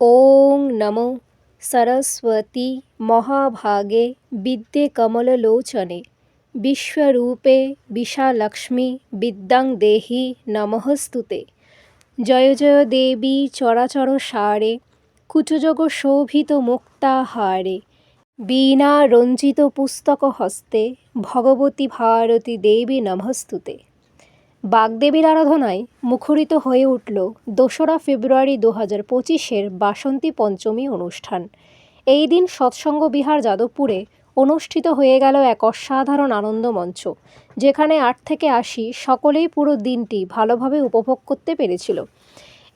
ওং নমো সরস্বতী মহাভাগে বিদ্যে কমললোচনে বিশ্বরূপে বিশালক্ষ্মী বিদ্যাং দেহি নমঃস্তুতে জয় জয় দেবী চরাচর সারে কুচযোগ শোভিত মুক্তাহারে বীণা রঞ্জিত পুস্তক হস্তে ভগবতী ভারতী দেবী নমস্তুতে বাগদেবীর আরাধনায় মুখরিত হয়ে উঠল দোসরা ফেব্রুয়ারি দু হাজার পঁচিশের বাসন্তী পঞ্চমী অনুষ্ঠান। এই দিন সৎসঙ্গ বিহার যাদবপুরে অনুষ্ঠিত হয়ে গেল এক অসাধারণ আনন্দ মঞ্চ যেখানে আট থেকে আশি সকলেই পুরো দিনটি ভালোভাবে উপভোগ করতে পেরেছিল।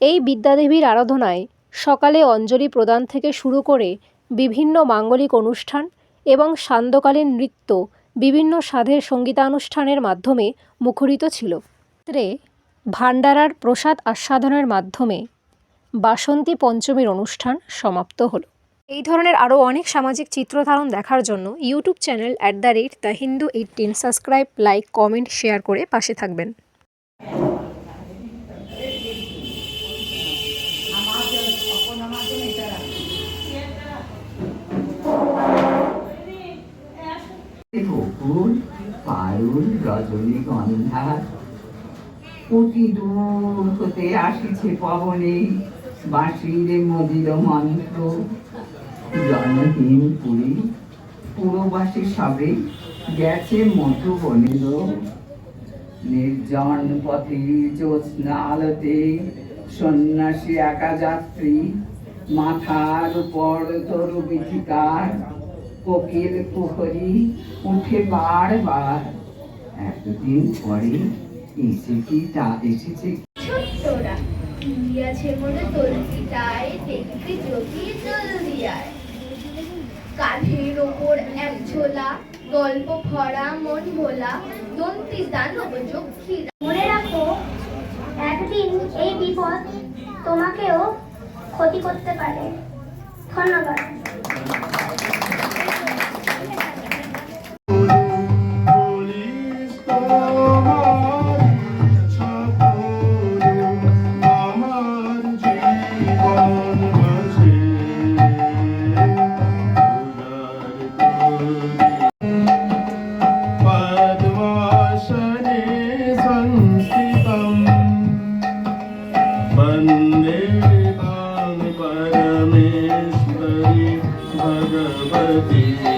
এই বিদ্যাদেবীর আরাধনায় সকালে অঞ্জলি প্রদান থেকে শুরু করে বিভিন্ন মাঙ্গলিক অনুষ্ঠান এবং সান্ধ্যকালীন নৃত্য বিভিন্ন সাধের সঙ্গীতানুষ্ঠানের মাধ্যমে মুখরিত ছিল। রাত্রে ভান্ডারার প্রসাদ আস্বাদনের মাধ্যমে বাসন্তী পঞ্চমীর অনুষ্ঠান সমাপ্ত হলো। এই ধরনের আরও অনেক সামাজিক চিত্রধারণ দেখার জন্য YouTube channel at the rate the Hindu eighteen subscribe like comment share করে পাশে থাকবেন। অতি দূর হতে আসিছে পবনে বাঁশির মদির মন্ত্র। জনহীন পুরী। পুরবাসী সবে গেছে মধুবনের নির্জন পথে জ্যোৎস্না আলোতে সন্ন্যাসী একা যাত্রী মাথার উপর তরু বিথিকার কোকিল কুহরি উঠে বারবার। এতদিন পরে এসে কি? তা এসেছে ছোট্টরা গিয়াছে মনে তলকিটায় দেখতে যদি জলদি আয় ওপর এক ঝোলা গল্প ভরা মন ভোলা দন্তি দানব মনে রাখো একদিন এই বিপদ তোমাকেও ক্ষতি করতে পারে। ধন্যবাদ। वन्दे परमेश्वरि भगवती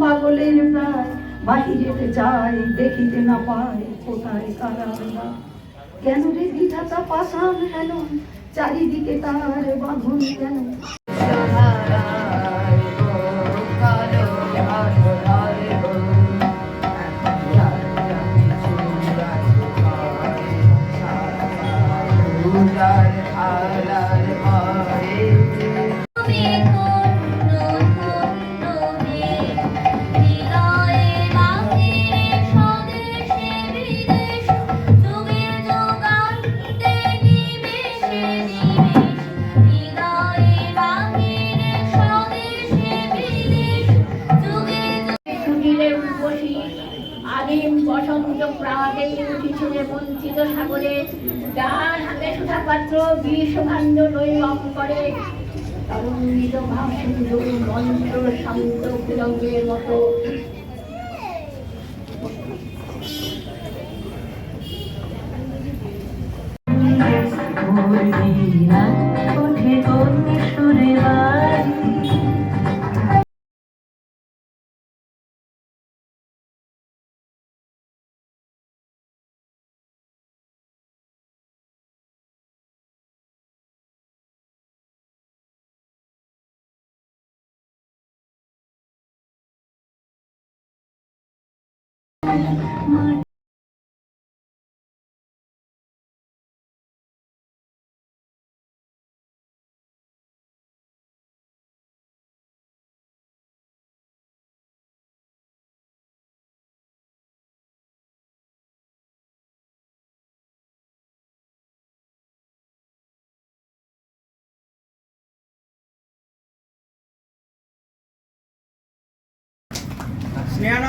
পাগলের প্রায় বাহিরেতে যাই দেখিতে না পায়, কোথায় কারা কেন রে বিধাতা পাশান হেন? চারিদিকে তার বাঁধন কেন? আদিম বসন্ত প্রাগে উঠেছিল বঞ্চিত সাগরে যার হাতে সুধা পাত্র বিষ ভাণ্ড নৈবম করে। তরঙ্গিত ভাসিন্দু মন্ত্র শান্ত কুলঙ্গের মতো। ওঠে